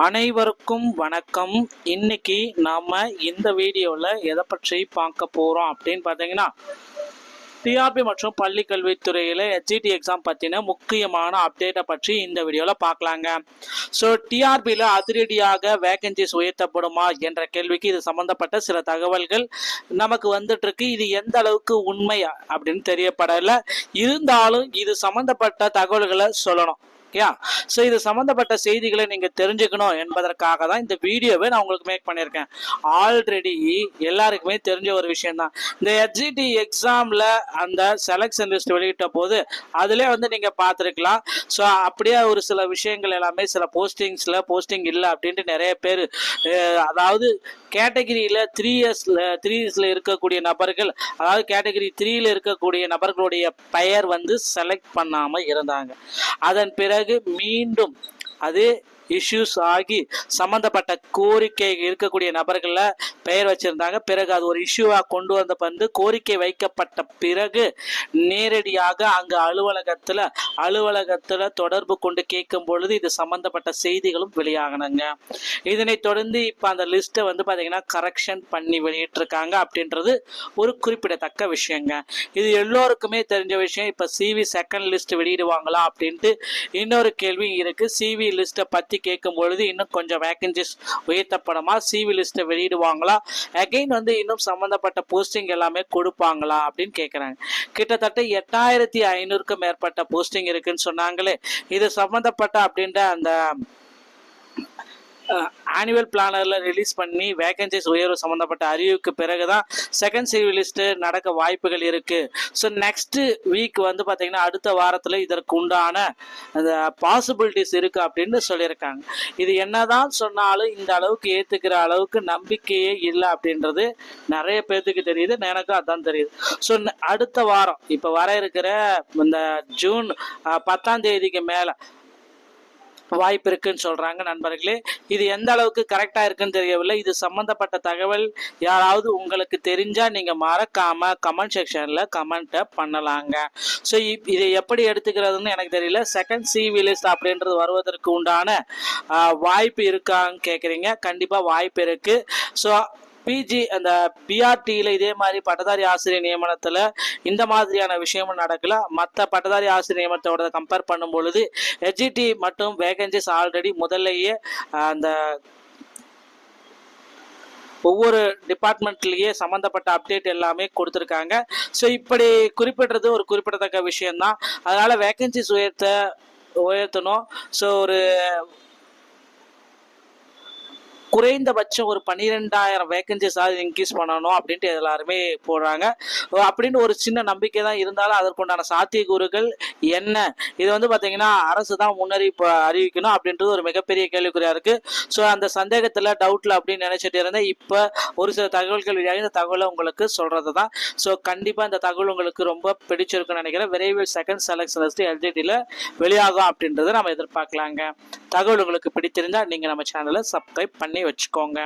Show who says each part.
Speaker 1: அனைவருக்கும் வணக்கம். இன்னைக்கு நாம இந்த வீடியோவில் எதை பற்றி பார்க்க போகிறோம் அப்படின்னு பார்த்தீங்கன்னா டிஆர்பி மற்றும் பள்ளி கல்வித்துறையில் ஹெச்இடி எக்ஸாம் பற்றின முக்கியமான அப்டேட்டை பற்றி இந்த வீடியோவில் பார்க்கலாங்க. ஸோ டிஆர்பியில் அதிரடியாக வேகன்சிஸ் உயர்த்தப்படுமா என்ற கேள்விக்கு இது சம்மந்தப்பட்ட சில தகவல்கள் நமக்கு வந்துட்டு இருக்கு. இது எந்த அளவுக்கு உண்மை அப்படின்னு தெரியப்படலை. இருந்தாலும் இது சம்மந்தப்பட்ட தகவல்களை சொல்லணும். ஓகே ஸோ இது சம்மந்தப்பட்ட செய்திகளை நீங்கள் தெரிஞ்சுக்கணும் என்பதற்காக தான் இந்த வீடியோவை நான் உங்களுக்கு மேக் பண்ணியிருக்கேன். ஆல்ரெடி எல்லாருக்குமே தெரிஞ்ச ஒரு விஷயம்தான். இந்த ஹெச்ஜிடி எக்ஸாமில் அந்த செலக்ஷன் லிஸ்ட் வெளியிட்ட போது அதிலே வந்து நீங்கள் பார்த்துருக்கலாம். ஸோ அப்படியே ஒரு சில விஷயங்கள் எல்லாமே சில போஸ்டிங்ஸில் போஸ்டிங் இல்லை அப்படின்ட்டு நிறைய பேர் அதாவது கேட்டகிரியில் த்ரீ இயர்ஸில் த்ரீ இயர்ஸில் இருக்கக்கூடிய நபர்கள் அதாவது கேட்டகிரி த்ரீயில் இருக்கக்கூடிய நபர்களுடைய பெயர் வந்து செலக்ட் பண்ணாமல் இருந்தாங்க. அதன் பிறகு பிறகு மீண்டும் அது இஷ்யூஸ் ஆகி சம்மந்தப்பட்ட கோரிக்கை இருக்கக்கூடிய நபர்களில் பெயர் வச்சுருந்தாங்க. பிறகு அது ஒரு இஷ்யூவாக கொண்டு வந்த வந்து கோரிக்கை வைக்கப்பட்ட பிறகு நேரடியாக அங்கே அலுவலகத்தில் அலுவலகத்தில் தொடர்பு கொண்டு கேட்கும் பொழுது இது சம்மந்தப்பட்ட செய்திகளும் வெளியாகணுங்க இதனைத் தொடர்ந்து இப்போ அந்த லிஸ்ட்டை வந்து பார்த்தீங்கன்னா கரெக்ஷன் பண்ணி வெளியிட்டிருக்காங்க அப்படின்றது ஒரு குறிப்பிடத்தக்க விஷயங்க. இது எல்லோருக்குமே தெரிஞ்ச விஷயம். இப்போ சிவி செகண்ட் லிஸ்ட் வெளியிடுவாங்களா அப்படின்ட்டு இன்னொரு கேள்வி இருக்குது சிவி லிஸ்ட்டை பற்றி கேட்கும் பொழுது இன்னும் கொஞ்சம் வேகன்சிஸ் உயர்த்தப்படுமா சிவி லிஸ்ட்டை வெளியிடுவாங்களா? அகைன் வந்து இன்னும் சம்மந்தப்பட்ட போஸ்டிங் எல்லாமே கொடுப்பாங்களா அப்படின்னு கேட்குறாங்க. கிட்டத்தட்ட எட்டாயிரத்தி ஐநூறுக்கும் மேற்பட்ட போஸ்டிங் இருக்குன்னு சொன்னாங்களே. இது சம்மந்தப்பட்ட அப்படின்ற அந்த ஆனுவல் பிளானரில் ரிலீஸ் பண்ணி வேகன்சிஸ் உயர்வு சம்மந்தப்பட்ட அறிவுக்கு பிறகு தான் செகண்ட் சிவிலிஸ்ட்டு நடக்க வாய்ப்புகள் இருக்குது ஸோ நெக்ஸ்ட்டு வீக் வந்து பார்த்திங்கன்னா அடுத்த வாரத்தில் இதற்கு உண்டான அந்த பாசிபிலிட்டிஸ் இருக்குது அப்படின்னு சொல்லியிருக்காங்க. இது என்னதான் சொன்னாலும் இந்த அளவுக்கு ஏற்றுக்கிற அளவுக்கு நம்பிக்கையே இல்லை அப்படின்றது நிறைய பேர்த்துக்கு தெரியுது எனக்கும் அதான் தெரியுது. ஸோ அடுத்த வாரம் இப்போ வர இருக்கிற இந்த ஜூன் பத்தாம் தேதிக்கு மேலே வாய்ப்பு இருக்குன்னு சொல்றாங்க நண்பர்களே. இது எந்த அளவுக்கு கரெக்டா இருக்குன்னு தெரியவில்லை. இது சம்பந்தப்பட்ட தகவல் யாராவது உங்களுக்கு தெரிஞ்சா நீங்க மறக்காம கமெண்ட் செக்ஷன்ல கமெண்ட்டை பண்ணலாங்க. ஸோ இதை எப்படி எடுத்துக்கிறதுன்னு எனக்கு தெரியல. செகண்ட் சிவி லிஸ்ட் அப்படின்றது வருவதற்கு உண்டான வாய்ப்பு இருக்கான்னு கேட்குறீங்க கண்டிப்பா வாய்ப்பு இருக்கு. ஸோ பிஜி அந்த பிஆர்டியில் இதே மாதிரி பட்டதாரி ஆசிரியர் நியமனத்தில் இந்த மாதிரியான விஷயமும் நடக்கல. மற்ற பட்டதாரி ஆசிரியர் நியமனத்தோட கம்பேர் பண்ணும் பொழுது ஹெச்இடி மற்றும் வேகன்சிஸ் ஆல்ரெடி முதல்லையே அந்த ஒவ்வொரு டிபார்ட்மெண்ட்லேயே சம்மந்தப்பட்ட அப்டேட் எல்லாமே கொடுத்துருக்காங்க. ஸோ இப்படி குறிப்பிடுறது ஒரு குறிப்பிடத்தக்க விஷயம்தான். அதனால் வேகன்சிஸ் உயர்த்த உயர்த்தணும். ஸோ ஒரு குறைந்தபட்சம் ஒரு பன்னிரெண்டாயிரம் வேகன்சிஸ் ஆகுது இன்க்ரீஸ் பண்ணணும் அப்படின்ட்டு எல்லாருமே போடுறாங்க. அப்படின்னு ஒரு சின்ன நம்பிக்கை தான் இருந்தாலும் அதற்குண்டான சாத்தியக்கூறுகள் என்ன? இது வந்து பார்த்தீங்கன்னா அரசு தான் முன்னறிவிப்பு அறிவிக்கணும் அப்படின்றது ஒரு மிகப்பெரிய கேள்விக்குறியா இருக்கு. ஸோ அந்த சந்தேகத்தில் டவுட்ல அப்படின்னு நினைச்சிட்டு இருந்தேன். இப்போ ஒரு சில தகவல்கள் வழியாக இந்த தகவலை உங்களுக்கு சொல்றது தான் ஸோ கண்டிப்பாக இந்த தகவல் உங்களுக்கு ரொம்ப பிடிச்சிருக்குன்னு நினைக்கிறேன். விரைவில் செகண்ட் செலக்ஷன் லிஸ்ட் எல்ஜிடியில் வெளியாகும் அப்படின்றத நம்ம எதிர்பார்க்கலாங்க. தகவல் உங்களுக்கு பிடித்திருந்தால் நீங்கள் நம்ம சேனலை சப்ஸ்கிரைப் பண்ணி வச்சுக்கோங்க.